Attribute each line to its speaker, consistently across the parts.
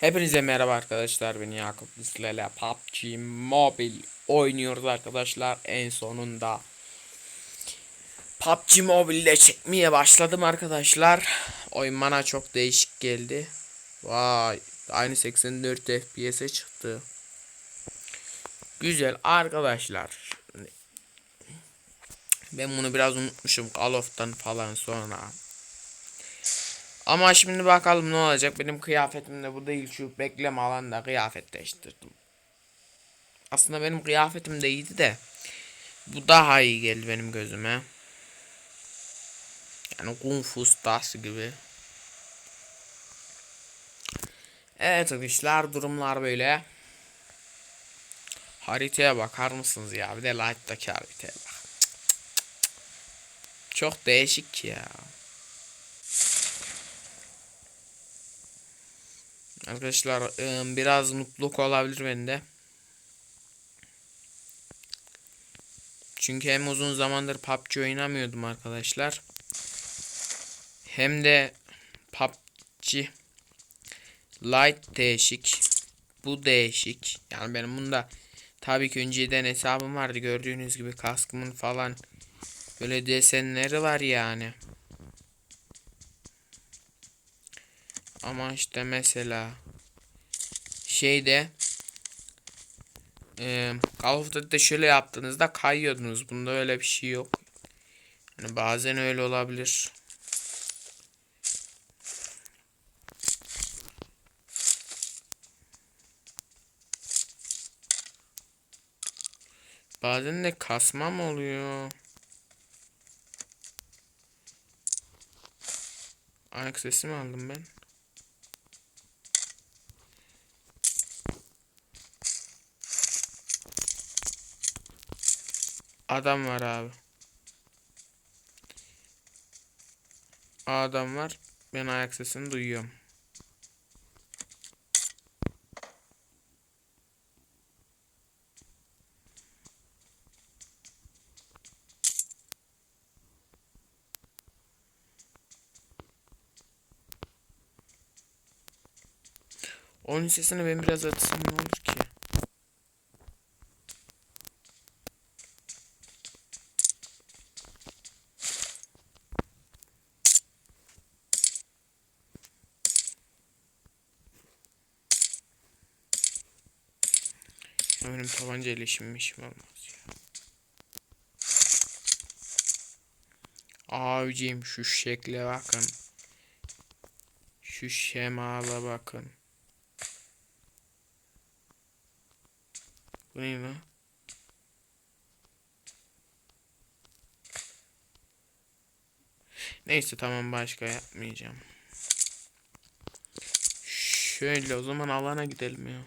Speaker 1: Hepinize merhaba arkadaşlar ben Yakup. Sizlerle PUBG Mobile oynuyoruz arkadaşlar. En sonunda PUBG Mobile'de çekmeye başladım arkadaşlar. Oyun bana çok değişik geldi. Vay aynı 84 FPS'e çıktı. Güzel arkadaşlar. Ben bunu biraz unutmuşum Call of'tan falan sonra ama şimdi bakalım ne olacak. Benim kıyafetim de bu değil. Şu bekleme alanda kıyafet değiştirdim. Aslında benim kıyafetim de iyiydi de. Bu daha iyi geldi benim gözüme. Yani Kung Fu Stars gibi. Evet arkadaşlar durumlar böyle. Haritaya bakar mısınız ya? Bir de Light'taki haritaya bak. Çok değişik ya. Arkadaşlar ıı, biraz mutluluk olabilir bende. Çünkü hem uzun zamandır PUBG oynamıyordum arkadaşlar. Hem de PUBG Lite değişik. Bu değişik. Yani benim bunda tabii ki önceden hesabım vardı. Gördüğünüz gibi kaskımın falan böyle desenleri var yani. Ama işte mesela şeyde e, Call of Duty'de şöyle yaptığınızda kayıyordunuz. Bunda öyle bir şey yok. Yani bazen öyle olabilir. Bazen de kasma mı oluyor? Ayak sesi mi aldım ben? Adam var abi. Adam var. Ben ayak sesini duyuyorum. Onun sesini ben biraz atsam ne olur ki? Benim tabanca ile işim işim olmaz ya. Abicim şu şekle bakın. Şu şemala bakın. Bu ne lan? Neyse tamam başka yapmayacağım. Şöyle o zaman alana gidelim ya.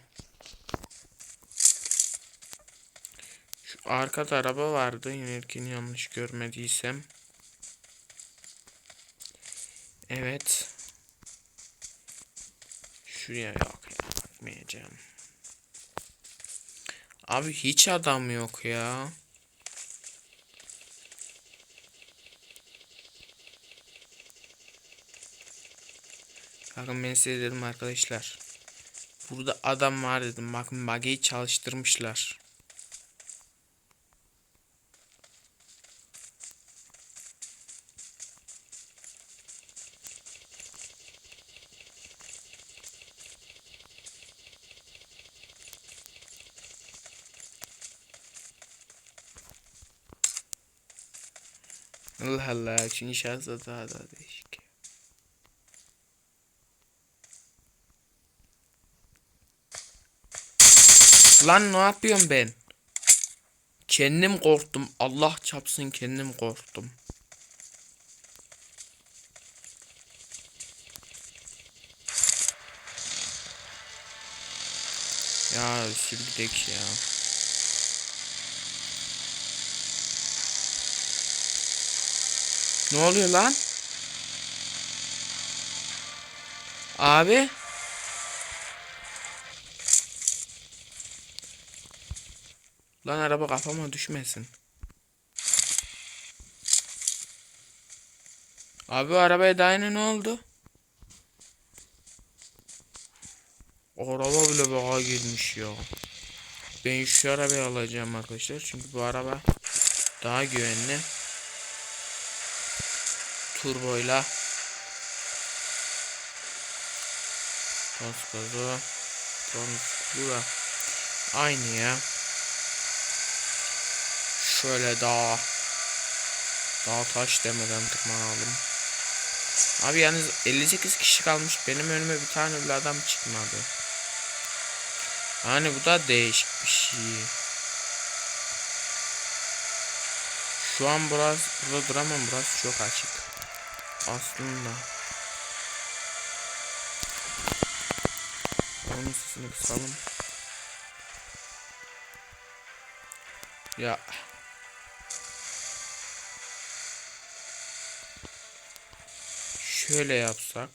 Speaker 1: Arkada araba vardı inerken yanlış görmediysem. Evet. Şuraya yok ya bakmayacağım. Abi hiç adam yok ya. Bakın ben size dedim arkadaşlar. Burada adam var dedim. Bakın buggy'i çalıştırmışlar. Allah Allah. Üçüncü şahıs daha da değişik. Lan ne yapıyorum ben? Kendim korktum. Allah çapsın kendim korktum. Ya sürgüdek ya. Ne oluyor lan? Abi. Lan araba kafama düşmesin. Abi arabaya daha yeni ne oldu? Araba bile bağa girmiş ya. Ben şu arabayı alacağım arkadaşlar. Çünkü bu araba daha güvenli. Turboyla. Gaza. Transkulu da aynı ya. Şöyle daha daha taş demeden tırmanalım. Abi yalnız 58 kişi kalmış. Benim önüme bir tane bile adam çıkmadı. Hani bu da değişik bir şey. Şu an burası burada duramam burası çok açık. Aslında. Onun sesini kısalım. Ya. Şöyle yapsak.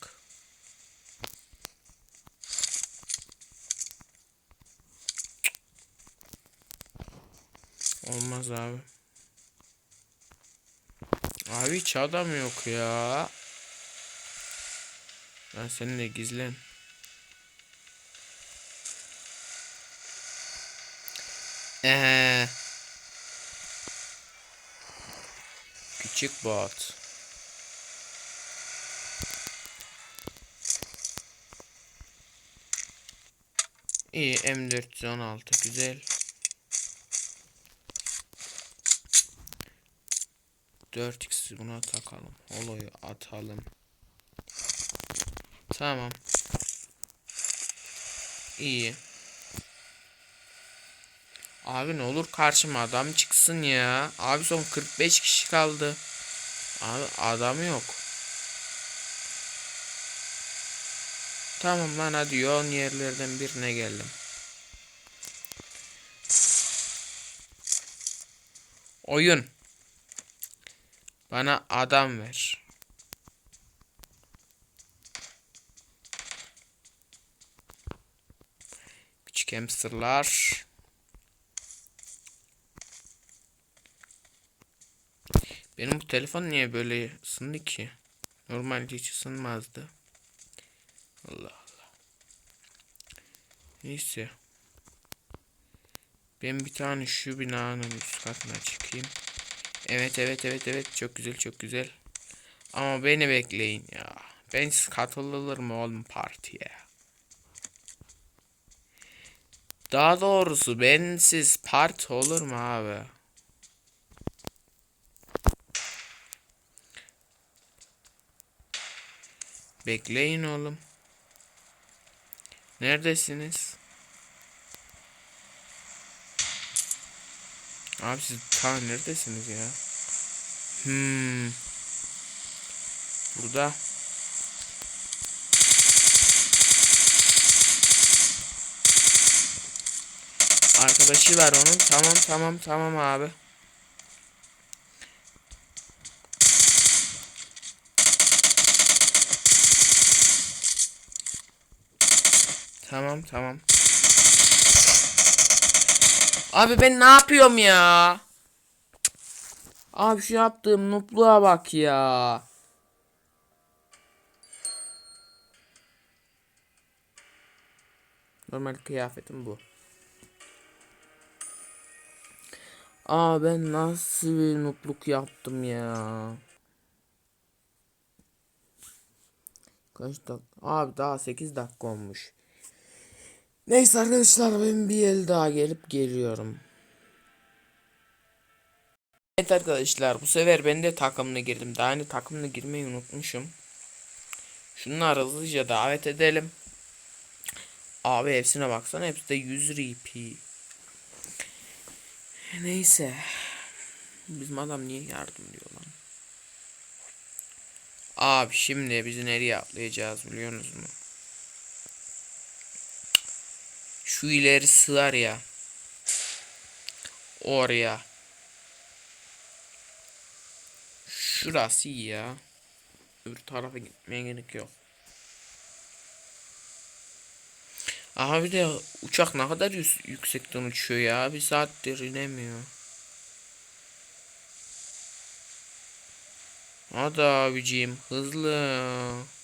Speaker 1: Olmaz abi. Abi hiç adam yok ya. Ben seninle gizlen. Ee. Küçük bot. İyi M416 güzel. 4x buna takalım. Holoyu atalım. Tamam. İyi. Abi ne olur karşıma adam çıksın ya. Abi son 45 kişi kaldı. Abi adam yok. Tamam lan hadi yoğun yerlerden birine geldim. Oyun. Bana adam ver. Küçük hamsterlar. Benim bu telefon niye böyle ısındı ki? Normalde hiç ısınmazdı. Allah Allah. Neyse. Ben bir tane şu binanın üst katına çıkayım. Evet evet evet evet çok güzel çok güzel. Ama beni bekleyin ya. Ben katılır mı oğlum partiye? Daha doğrusu bensiz parti olur mu abi? Bekleyin oğlum. Neredesiniz? Abi siz ta neredesiniz ya? Hmm. Burada. Arkadaşı var onun. Tamam tamam tamam abi. Tamam tamam. Abi ben ne yapıyorum ya? Abi şu yaptığım nupluğa bak ya. Normal kıyafetim bu. Aa ben nasıl bir nupluk yaptım ya. Kaç dakika? Abi daha 8 dakika olmuş. Neyse arkadaşlar ben bir el daha gelip geliyorum. Evet arkadaşlar bu sefer ben de takımına girdim. Daha önce takımına girmeyi unutmuşum. Şunları hızlıca davet edelim. Abi hepsine baksana hepsi de 100 RP. Neyse. Bizim adam niye yardım diyor lan? Abi şimdi biz nereye atlayacağız biliyorsunuz mu? Şu ilerisi var ya. Oraya. Şurası iyi ya. Öbür tarafa gitmeye gerek yok. Aha bir de uçak ne kadar yüksekten uçuyor ya. Bir saattir inemiyor. Hadi abicim hızlı.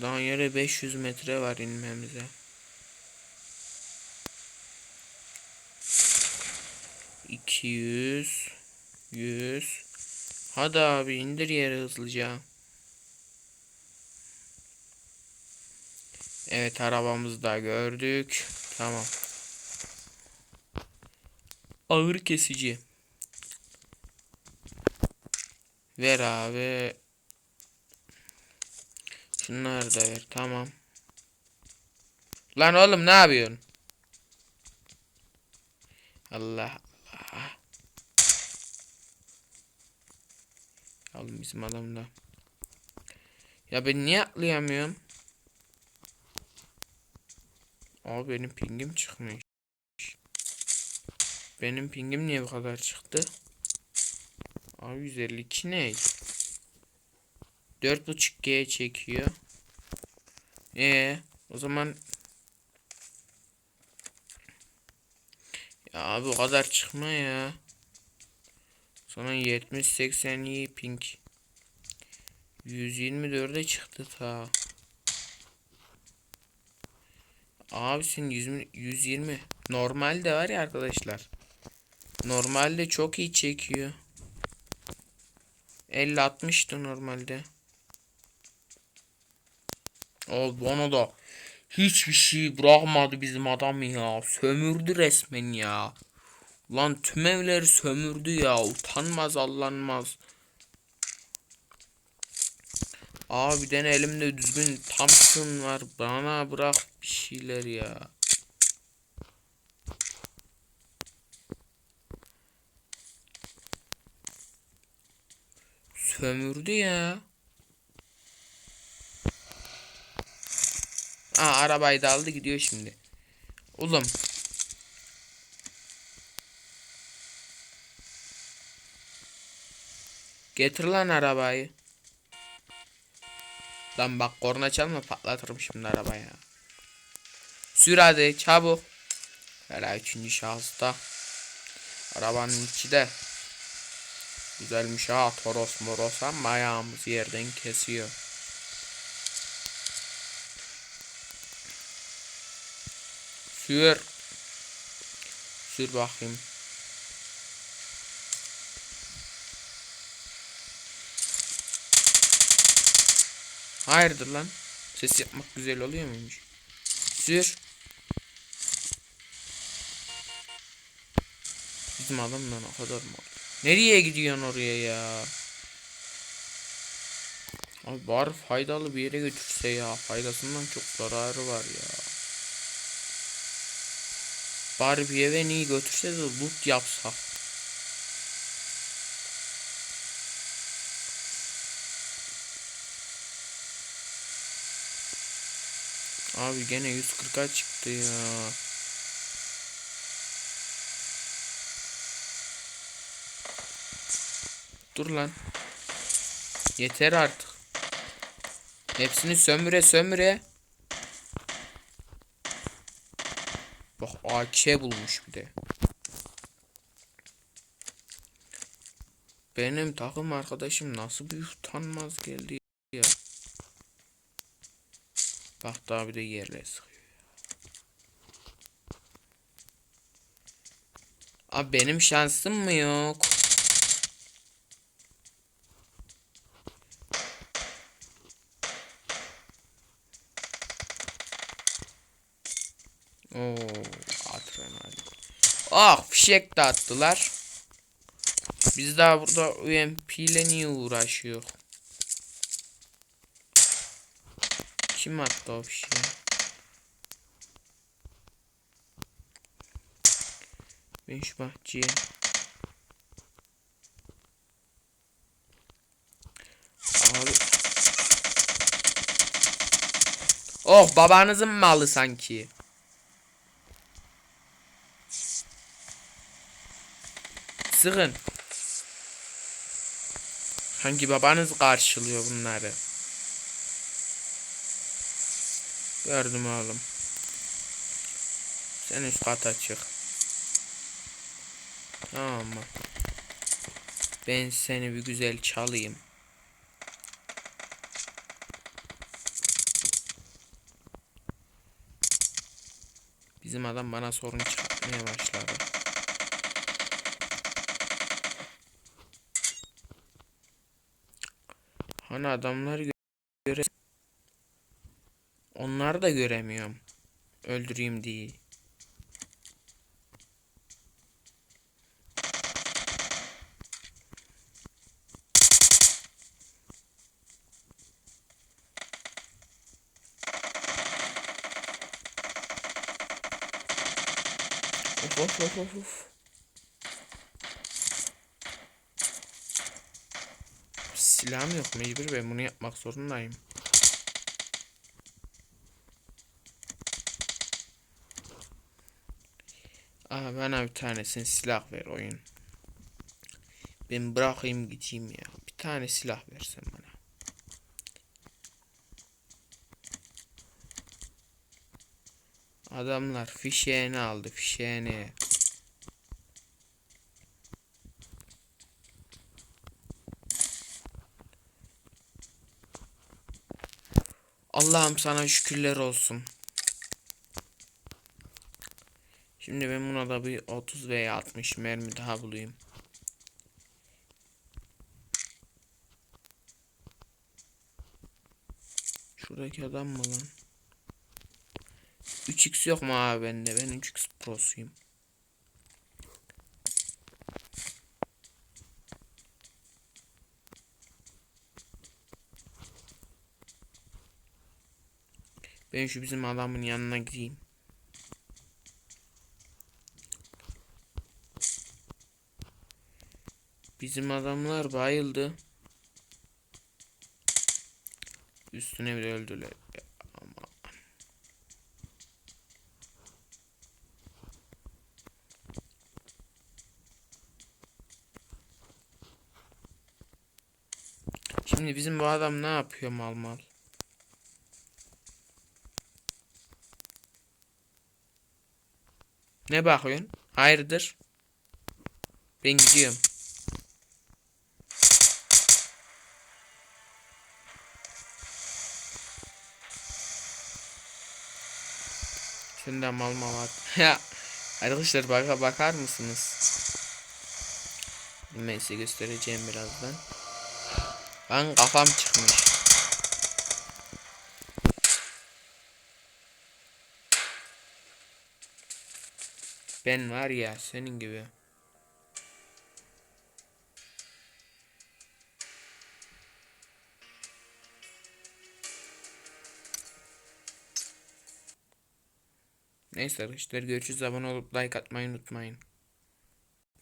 Speaker 1: Daha yere 500 metre var inmemize. İki yüz, yüz. Hadi abi indir yere hızlıca. Evet arabamızı da gördük. Tamam. Ağır kesici. Ver abi. Şunları da ver. Tamam. Lan oğlum ne yapıyorsun? Allah Allah. Oğlum bizim adam da. Ya ben niye atlayamıyorum? Abi benim pingim çıkmış. Benim pingim niye bu kadar çıktı? Abi 152 ne? 4.5G çekiyor. Ee, o zaman Ya abi kadar çıkma ya. Sonra 70 80 iyi ping. 124'e çıktı ta. Abi senin 120, 120. Normalde var ya arkadaşlar. Normalde çok iyi çekiyor. 50 60'tı normalde. O bana da hiçbir şey bırakmadı bizim adam ya. Sömürdü resmen ya. Lan tüm evleri sömürdü ya. Utanmaz allanmaz. Abi bir tane elimde düzgün Thompson var. Bana bırak bir şeyler ya. Sömürdü ya. Aa arabayı da aldı gidiyor şimdi. Oğlum. Getir lan arabayı. Lan bak korna çalma patlatırım şimdi arabaya. Sür hadi çabuk. Hala üçüncü şahısta. Arabanın içi de. Güzelmiş ha Toros moros ama ayağımız yerden kesiyor. Sür. Sür bakayım. Hayırdır lan? Ses yapmak güzel oluyor muymuş? Sür. Bizim adamdan o kadar mı? Nereye gidiyorsun oraya ya? Abi bari faydalı bir yere götürse ya. Faydasından çok zararı var ya. Bari bir eve iyi götürse de loot yapsa. Abi gene 140'a çıktı ya. Dur lan. Yeter artık. Hepsini sömüre sömüre. Bak AK bulmuş bir de. Benim takım arkadaşım nasıl bir utanmaz geldi ya. Bak daha bir de yerle sıkıyor. Abi benim şansım mı yok? Ah fişek de attılar. Biz daha burada UMP ile niye uğraşıyor? Kim attı o fişeği? Ben şu bahçeye. Abi. Oh babanızın malı sanki. sıkın. Hangi babanız karşılıyor bunları? Gördüm oğlum. Sen üst kata çık. Tamam mı? Ben seni bir güzel çalayım. Bizim adam bana sorun çıkartmaya başladı. Hani adamlar gö- göre Onları da göremiyorum. Öldüreyim diye. Of of of of of. Silahım yok mecbur ben bunu yapmak zorundayım. Aha bana bir tanesini silah ver oyun. Ben bırakayım gideyim ya. Bir tane silah versen bana. Adamlar fişeğini aldı fişeğini. Allah'ım sana şükürler olsun. Şimdi ben buna da bir 30 veya 60 mermi daha bulayım. Şuradaki adam mı lan? 3x yok mu abi bende? Ben 3x prosuyum. Ben şu bizim adamın yanına gideyim. Bizim adamlar bayıldı. Üstüne bile öldüler. Ama Şimdi bizim bu adam ne yapıyor mal mal? Ne bakıyorsun? Hayırdır? Ben gidiyorum. Sen de mal mal at. Ya arkadaşlar baka bakar mısınız? Ben size göstereceğim birazdan. Ben kafam çıkmış. Ben var ya senin gibi. Neyse arkadaşlar görüşürüz. Abone olup like atmayı unutmayın.